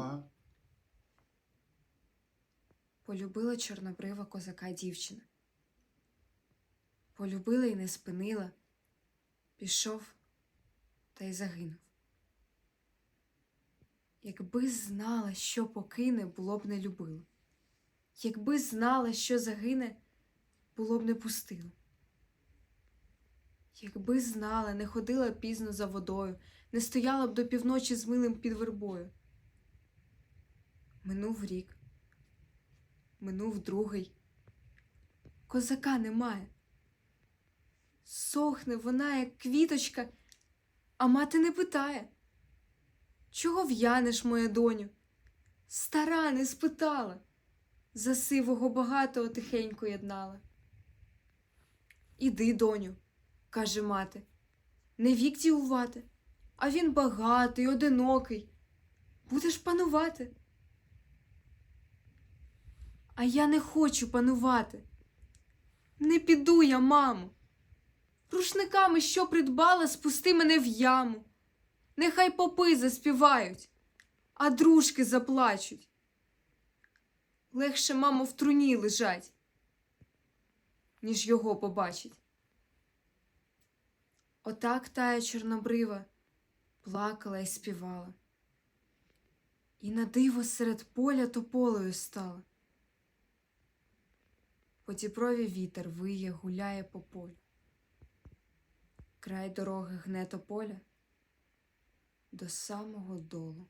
слова. Полюбила чорнобрива козака дівчина. Полюбила і не спинила, пішов та й загинув. Якби знала, що покине, було б не любила. Якби знала, що загине, було б не пустила. Якби знала, не ходила пізно за водою, не стояла б до півночі з милим під вербою. Минув рік, минув другий. Козака немає. Сохне вона, як квіточка, а мати не питає. Чого в'янеш, моя доню? Стара не спитала. За сивого багатого тихенько єднала. Іди, доню, каже мати, не вік дівувати, а він багатий, одинокий. Будеш панувати. А я не хочу панувати. Не піду я, мамо. Рушниками, що придбала, спусти мене в яму. Нехай попи заспівають, а дружки заплачуть. Легше, мамо, в труні лежать, ніж його побачить. Отак тая чорнобрива плакала і співала. І на диво серед поля тополею стала. По вітер виє, гуляє по полю. Край дороги гне тополя до самого долу.